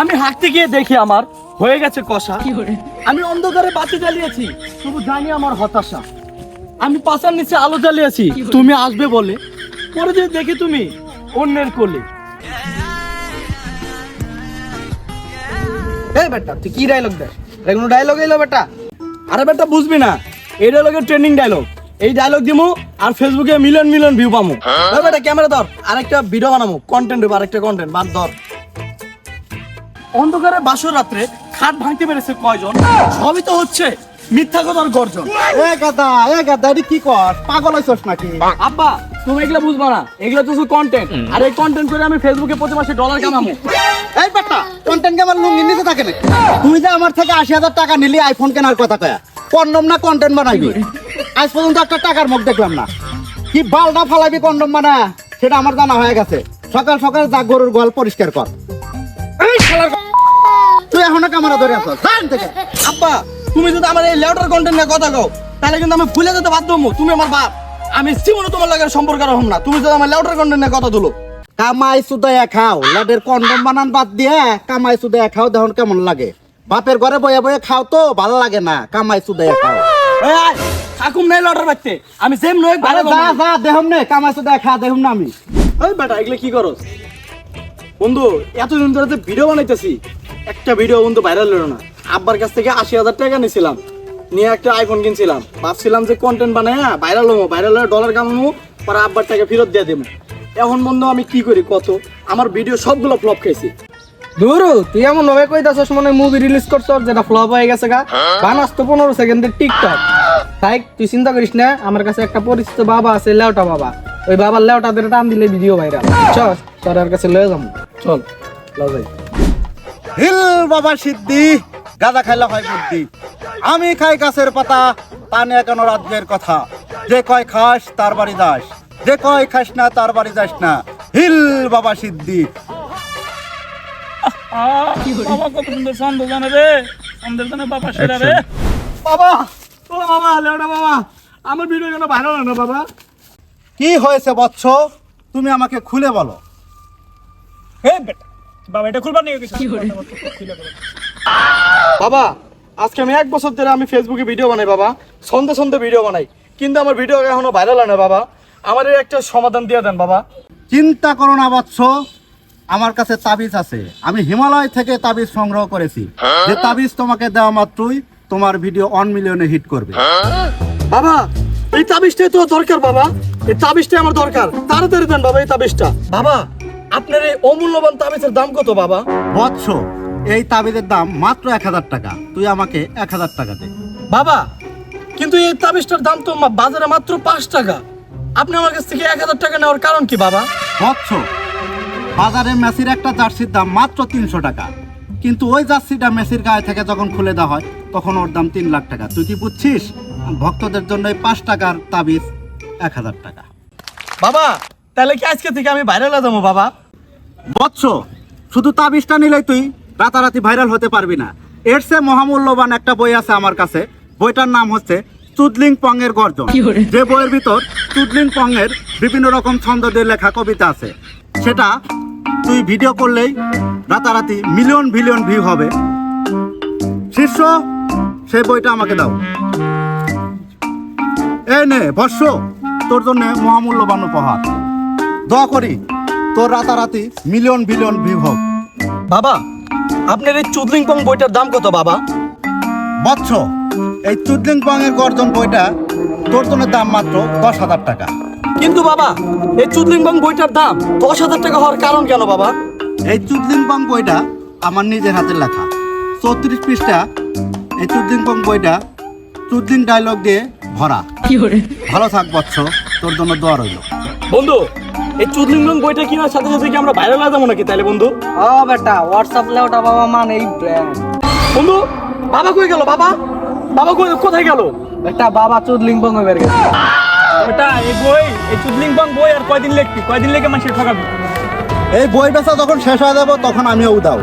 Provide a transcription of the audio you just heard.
আমি হাঁটতে গিয়ে দেখি আমার হয়ে গেছে কষা। আমি অন্ধকারে বাতি জ্বালিয়েছি তবু জানি আমার হতাশা। আমি পাশার নিচে আলো জ্বালিয়েছি তুমি আসবে বলে। পরে যে দেখি তুমি অন্যের কোলে। এই বেটা তুই কি ডায়লগ দেয় এটা কোনো ডায়লগ এলো বেটা? আরে বেটা বুঝবি না। এই ডায়লগের ট্রেন্ডিং ডায়লগ এই ডায়লগ দিমু আর ফেসবুকে মিলিয়ন মিলিয়ন ভিউ পামু। বেটা ক্যামেরা ধর। আরেকটা ভিডিও বানামু। কন্টেন্ট দেবো আরেকটা কন্টেন্ট বাদ ধর। অন্ধকারে বাসর রাত্রে খাট ভাঙতে পেরেছে কয়জন? সবই তো হচ্ছে মিথ্যা কথার গর্জন। এ গাদা এ গাদা এটি কি কর? পাগল হইছস নাকি? আব্বা তুমি এগুলো বুঝবা না। এগুলো তো কন্টেন্ট আর এই কন্টেন্ট করে আমি ফেসবুকে প্রতি মাসে ডলার কামাবো। এই বেটা কন্টেন্ট লুঙ্গি নিতে থাকে নাকি? তুই যে আমার থেকে আশি হাজার টাকা নিলি আইফোন কেনার কথা কয়া কন্ডম না কন্টেন্ট বানাইবি? আজ পর্যন্ত একটা টাকার মুখ দেখলাম না। কি বালটা ফালাবি কন্ডম বানা? সেটা আমার জানা হয়ে গেছে। সকাল সকাল যা গরুর গোয়াল পরিষ্কার কর। এখনও ক্যামেরা ধরে আছো। জান থেকে। আব্বা তুমি যদি আমার এই কন্টেন্ট নিয়ে কথা কও তাহলে কিন্তু আমি ভুলে যেতে বাধ্য হব। তুমি আমার বাপ। আমি জীবনে তোমার লাগে সম্পর্ক না। তুমি যদি আমার কন্টেন্ট নিয়ে কথা তুলো। কামাই সুদায়া খাও। লাডের কন্ডম বানান বাদ দিয়ে কামাই সুদায়া খাও দেখুন কেমন লাগে। বাপের ঘরে বয়ে বয়ে খাও তো ভালো লাগে না। কামাই সুদায়া খাও। থাকুম নাই লেটার রাখতে আমি সেম নয় ভালো যা যা দেহম নে কামাই সুদায়া খা দেহম না আমি। ওই বেটা এগুলো কি করো বন্ধু এতদিন ধরে যে ভিডিও বানাইতেছি একটা ভিডিও বন্ধু ভাইরাল হলো না। আব্বার কাছ থেকে আশি হাজার টাকা নিয়েছিলাম নিয়ে একটা আইফোন কিনছিলাম। ভাবছিলাম যে কন্টেন্ট বানায় ভাইরাল হব ভাইরাল হয়ে ডলার কামাবো পরে আব্বার টাকা ফেরত দিয়ে দেবো এখন বন্ধু, আমি কি করি কত? আমার ভিডিও সবগুলো ফ্লপ খাইছি। ধরু তুই এমন ভাবে কইতাছস মনে মুভি রিলিজ করছস, যেটা ফ্লপ হয়ে গেছে গা। বানাস তো পনেরো সেকেন্ডের টিকটক তাই তুই চিন্তা করিস না, আমার কাছে একটা পরিচিত বাবা আছে, লেওটা বাবা। ওই বাবার লেওটাদের টান দিলে ভিডিও ভাইরাল চল, তোর কাছে লয়ে যাব। চল লও যাই। হিল বাবা সিদ্ধি গাঁদা খাইলা হয় বুদ্ধি। আমি খাই গাছের পাতা তা নিয়ে কেন রাজ্যের কথা। যে কয় খাস তার বাড়ি যাস। যে কয় খাস না তার বাড়ি যাস না। হিল বাবা সিদ্ধি। বাবা কত সুন্দর ছন্দ জানে রে। ছন্দের জানে বাবা সেরা রে। বাবা ও বাবা লেওটা বাবা। আমার ভিডিও কেন ভাইরাল না বাবা? কি হয়েছে বৎস? তুমি আমাকে খুলে বলো। হে বেটা। বাবা এটা খুলবার নিয়ে গেছে বাবা আজকে আমি এক বছর ধরে আমি ফেসবুকে ভিডিও বানাই বাবা সন্ধে সন্ধে ভিডিও বানাই। কিন্তু আমার ভিডিও এখনও ভাইরাল হয় না বাবা। আমার একটা সমাধান দিয়ে দেন বাবা। চিন্তা করো না বৎস। আমার কাছে তাবিজ আছে। আমি হিমালয় থেকে তাবিজ সংগ্রহ করেছি। যে তাবিজ তোমাকে দেওয়া মাত্রই তোমার ভিডিও অন মিলিয়নে হিট করবে। বাবা এই তাবিজটাই তো দরকার বাবা। এই তাবিজটাই আমার দরকার। তাড়াতাড়ি দেন বাবা এই তাবিজটা। বাবা আপনার এই অমূল্যবান তাবিজের দাম কত বাবা? বৎস এই তাবিজের দাম মাত্র এক হাজার টাকা। তুই আমাকে এক হাজার টাকা দে। বাবা কিন্তু এই তাবিজটার দাম তো মা- বাজারে মাত্র পাঁচ টাকা। আপনি আমার কাছ থেকে এক হাজার টাকা নেওয়ার কারণ কি বাবা? বৎস বাজারে মেসির একটা জার্সির দাম মাত্র তিনশো টাকা। কিন্তু ওই জার্সিটা মেসির গায়ে থেকে যখন খুলে দেওয়া হয় তখন ওর দাম তিন লাখ টাকা। তুই কি বুঝছিস? ভক্তদের জন্য এই পাঁচ টাকার তাবিজ এক হাজার টাকা। বাবা তাহলে কি আজকে থেকে আমি ভাইরাল হয়ে যাব বাবা? বৎস শুধু তাবিজটা নিলেই তুই রাতারাতি ভাইরাল হতে পারবি না। এর সে মহামূল্যবান একটা বই আছে আমার কাছে। বইটার নাম হচ্ছে চুদলিং পং এর গর্জন যে বইয়ের ভিতর চুদলিং পং এর বিভিন্ন রকম ছন্দ দিয়ে লেখা কবিতা আছে। সেটা তুই ভিডিও করলেই রাতারাতি মিলিয়ন বিলিয়ন ভিউ হবে। শীর্ষ সেই বইটা আমাকে দাও। এই নে বর্ষ তোর জন্য মহামূল্যবান উপহার। দোয়া করি। তোর রাতারাতি মিলিয়ন বিলিয়ন ভিউ হোক। বাবা আপনার এই চুদলিং পং বইটার দাম কত বাবা? বৎস এই চুদলিং পং এর গর্জন বইটা তোর জন্য দাম মাত্র দশ হাজার টাকা। কিন্তু বাবা এই চুদলিং পং বইটার দাম দশ হাজার টাকা হওয়ার কারণ কেন বাবা? এই চুদলিং পং বইটা আমার নিজের হাতের লেখা। চৌত্রিশ পৃষ্ঠা এই চুদলিং পং বইটা চুদলিং ডায়লগ দিয়ে ভরা। ভালো থাক বৎস তোর জন্য দোয়া রইল। বন্ধু এই চুদলিং পং বইটা কেনার সাথে সাথে কি আমরা ভাইরাল হয়ে যাব নাকি তাহলে বন্ধু? ও বেটা হোয়াটসঅ্যাপ লেওটা বাবা মানে এই ব্র্যান্ড বন্ধু বাবা কই গেল? বাবা? বাবা কই কোথায় গেল? একটা বাবা হয়ে গেছে। বেটা এই বই এই চুদলিং বং বই আর কয়দিন লেখবি? কয়দিন লিখে মানুষের ঠকাবি? এই বই বেচা যখন শেষ হয়ে যাব তখন আমিও উদাও।